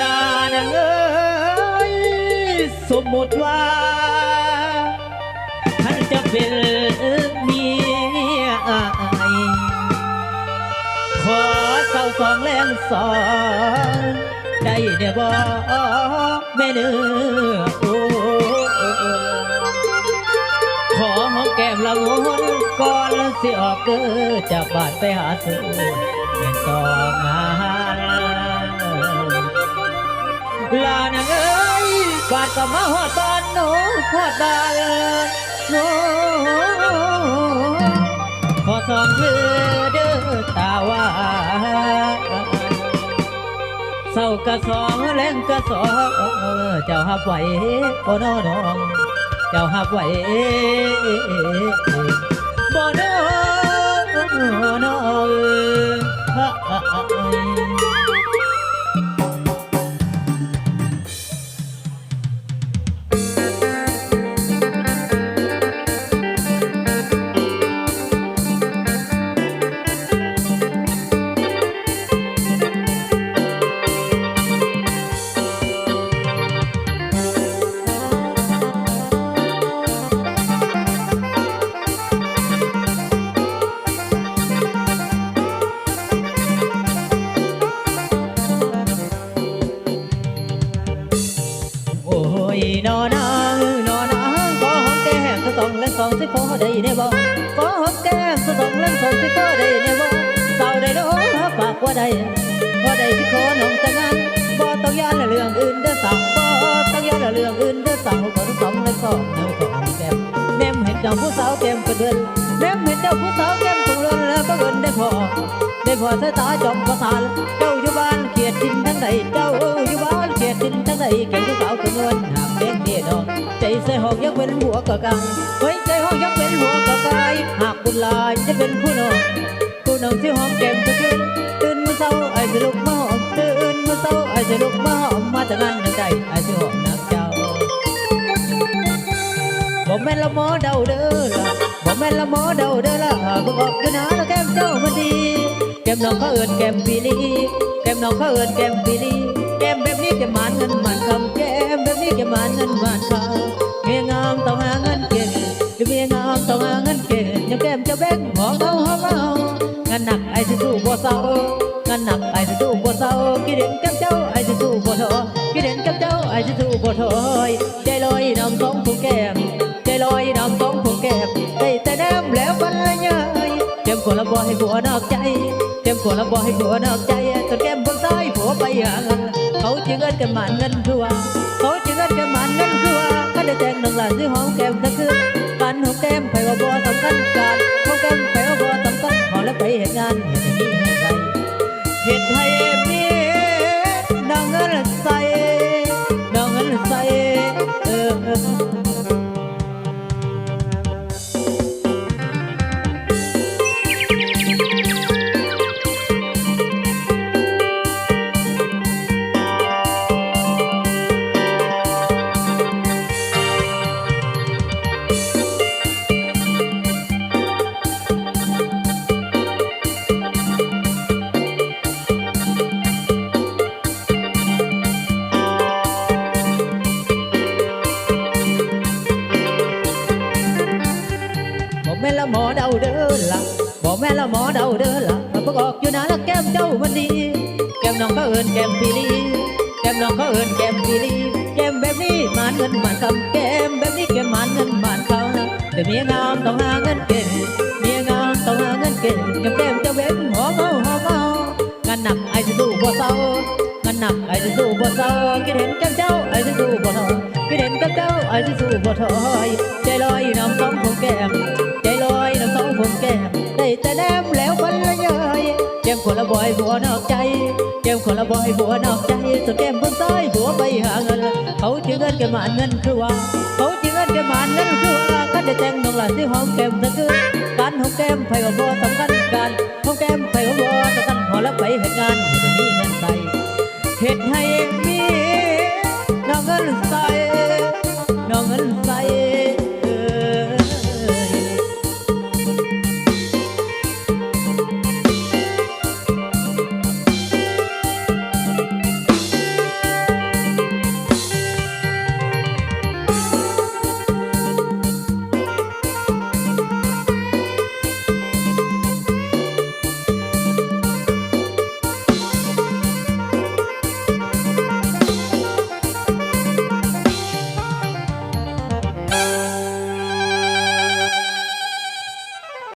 ลานางเอ้ยสมมติว่าท่านจะเป็นเมียอายขอเศร้าสองแรงสองได้เด้บ่แม่เนื้อโอ้ขอหอมแก้มละงนก่อนสิออกเด้อจากบ้านไปหาสู่เป็นต่องาน ลานางเอ้ยบาดกับมาหอดตอนหนูหอดบานหนูขอสองเพื่อเด้อตาว่าเศร้ากะสองแรงกะสองเจ้าหับไหวบ่น้อน้อง เจ้าหับไหวบ่น้อน้อง ได้แน่บ่ขอหอมแก้มสักสองและสองสิพอได้แน่บ่สาได้โน้ฝากว่าได้ว่าได้สิขอน้องแต่งงานบ่ต้องย้านเรื่องอื่นเด้อสาวบ่ต้องย้านเรื่องอื่นเด้อสาวขอทั้งสองและสองแนวสองแก้มแนมเห็นเจ้าผู้สาวแก้มกระเดือนแนมเห็นเจ้าผู้สาวแก้มคงเลือนแล้วก็เงินได้พอได้พอสายตาจอมประสานเจ้าอยู่บ้านเขียดทินทั้งใดเจ้าอยู่บ้านเขียดทินทั้งใดเก่งผู้สาวคนนวลหากเด็กเดียดอก ใจใส่หอกยักเป็นหัวกะกังเฮ้ใจหอกยักเป็นหัวกะกายหากบุญลายจะเป็นผู้นองผู้นองที่หอมแก้มตะคืนตื่นมื้อเช้าไอ้สิลุกมาหอมตื่นมื้อเช้าไอ้สิลุกมาหอมมาแต่งานนึ่งใดไอ้สิหอมนักเจ้าบ่แม่ละหมอเดาเด้อละบ่แม่ละหมอเดาเด้อละบ่ออกอยู่นะแล้วแก้มเจ้ามันดีแก้มน้องเขาเอิ้นแก้มปีลีแก้มน้องเขาเอิ้นแก้มปีลีแก้มแบบนี้แก้มหมานเงินหมานคำแก้มแบบนี้แก้มหมานเงินหมานคำามต้องเงินเก่งยังแก้มจ้าแบงหอมเอาหอมเอางานหนักไอ้สิสู้บ่เศร้างานหนักไอ้สิสู้บ่เศร้าคิดเห็นก้มเจ้าไอ้สิสู้บ่ท้อคิดเห็นก้มเจ้าไอ้สิสู้บ่ถอยใจลอยน้ำสองผู้แก้มใจลอยน้ำสองผู้แก้มได้แต่แนมแล้ววันละเยยเจ็บคนละบ่ให้ผัวนอกใจเจ็บคนละบ่ให้ผัวนอกใจจนแก้มบนซ้ายผัวไปหาเงินเขาจึงเงินกันหมันเงินคือว่าเขาจึงเงินกันหมันเงินคือว่าก็ได้แต่งหนึ่งหลานซื้อหอ เจ้ามันดีแก้มน้องเขาเอินแก้มปีลีแก้มน้องเขาเอินแก้มปีลีแก้มแบบนี้มานเงินมานคำแก้มแบบนี้แก้มมานเงินมานเขาแต่เมียงามต้องหาเงินเก่งเมียงามต้องหาเงินเก่งยังแก้มเจ้าเบ้นหอมเอาหอมเอางานหนักไอ้สิสู้บ่เศร้างานหนักไอ้สิสู้บ่เศร้าคิดเห็นแก้มเจ้าไอ้สิสู้บ่ถอคิดเห็นแก้มเจ้าไอ้สิสู้บ่ถอยใจลอยน้ำสองของแก้มใจลอยน้ำสองผมแก้มได้แต่แนมแล้ว ละบอยบัวนอกใจแก้มคนละบอยบัวนอกใจสุดแก้มบนซ้ายบัวไปหาเงินเขาจือเงินแกหมานเงินคือว่าเขาจือเงินแกหมานเงินคือว่าก็ได้แต่งน้องหลานที่หอมแก้มตะคือการหอมแก้มไผว่าบัวสำคัญการหอมแก้มไผว่าบัวสำคัญพอแล้วไปเหตุงานจะมีเงินใส่เหตุให้